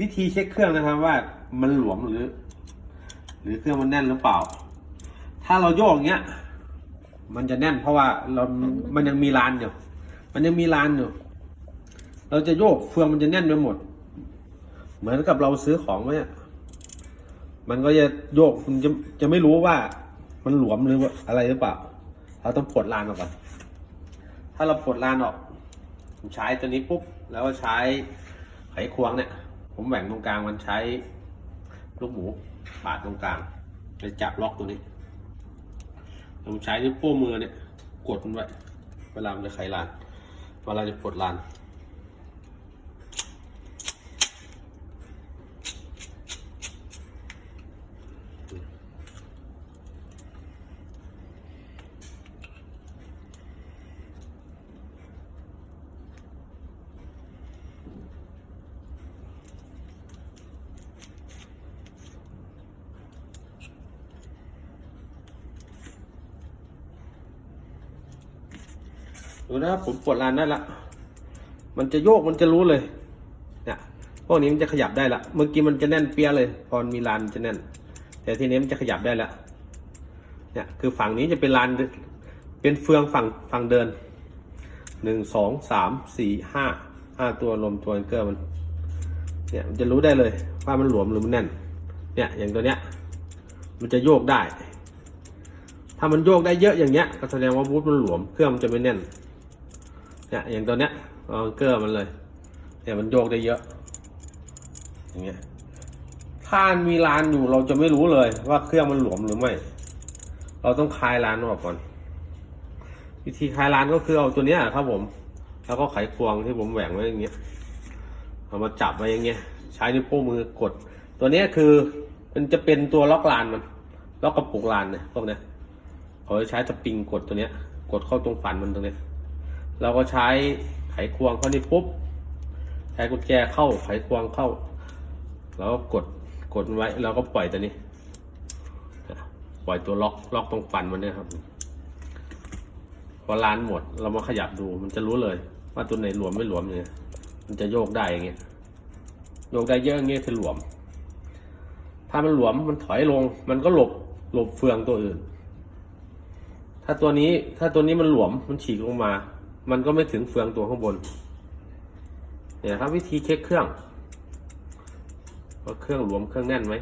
วิธีเช็คเครื่องนะครับว่ามันหลวมหรือ หรือเครื่องมันแน่นหรือเปล่า ถ้าเราโยกอย่างเงี้ย มันจะแน่นเพราะว่าเรา มันยังมีรานอยู่ มันยังมีรานอยู่ เราจะโยกเฟืองมันจะแน่นไปหมด เหมือนกับเราซื้อของไว้มันก็จะโยกมันจะจะไม่รู้ว่า มันหลวมหรือว่าอะไรหรือเปล่า เราต้องปลดรานออกก่อน ถ้าเราปลดรานออก ใช้ตัวนี้ปุ๊บ แล้วก็ใช้ไขควงเนี่ย ผมแหว่งตรงกลางมันใช้ลูกหมูปาดตรงกลางไปจับล็อกตัวนี้ผมใช้นิ้วโป้งมือเนี่ยกดมันไว้เวลามันจะไขลานเวลาจะปลดลาน ดูนะครับผมปลดลานได้ละ มันจะโยกมันจะรู้เลยเนี่ยพวกนี้มันจะขยับได้ละเมื่อกี้มันจะแน่นเปียเลย พอมันมีลานจะแน่น แต่ทีนี้มันจะขยับได้ละเนี่ยคือฝั่งนี้จะเป็นลานเป็นเฟืองฝั่งฝั่งเดินหนึ่งสองสามสี่ห้าห้าตัวรวมตัวแองเกอร์มันเนี่ยมันจะรู้ได้เลยว่ามันหลวมหรือมันแน่น เนี่ยอย่างตัวเนี้ยมันจะโยกได้ ถ้ามันโยกได้เยอะอย่างเงี้ยก็แสดงว่าบูทมันหลวมเครื่องมันจะไม่แน่น เนี่ยอย่างตัวเนี้ยเอาเกอร์มันเลยเนี่ยมันโยกได้เยอะ อย่างเงี้ยถ้ามีลานอยู่เราจะไม่รู้เลยว่าเครื่องมันหลวมหรือไม่ เราต้องคลายลานออกก่อน วิธีคลายลานก็คือเอาตัวเนี้ยครับผม แล้วก็ไขควงที่ผมแหว่งไว้อย่างเงี้ยเอามาจับไว้อย่างเงี้ยใช้นิ้วโป้งมือกด ตัวเนี้ยคือมันจะเป็นตัวล็อกลานมันล็อกกระปุกลานเนี่ยพวกเนี้ยเขาจะใช้สปริงกดตัวเนี้ย กดเข้าตรงฝันมันตรงเนี้ย เราก็ใช้ไขควงเข้านี่ปุ๊บใช้กุญแจเข้าไขควงเข้า แล้วก็กดกดไว้แล้วก็ปล่อยตัวนี้ ปล่อยตัวล็อกล็อกตรงฟันมันเนี่ยครับพอล้านหมดเรามาขยับดูมันจะรู้เลย ว่าตัวไหนหลวมไม่หลวมอย่างเงี้ยมันจะโยกได้อย่างเงี้ยโยกได้เยอะอย่างเงี้ยคือหลวม ถ้ามันหลวมมันถอยลง มันก็หลบหลบเฟืองตัวอื่น ถ้าตัวนี้ถ้าตัวนี้มันหลวมมันฉีกลงมา มันก็ไม่ถึงเฟืองตัวข้างบน เนี่ยครับวิธีเช็คเครื่องว่าเครื่องหลวมเครื่องแน่นไหม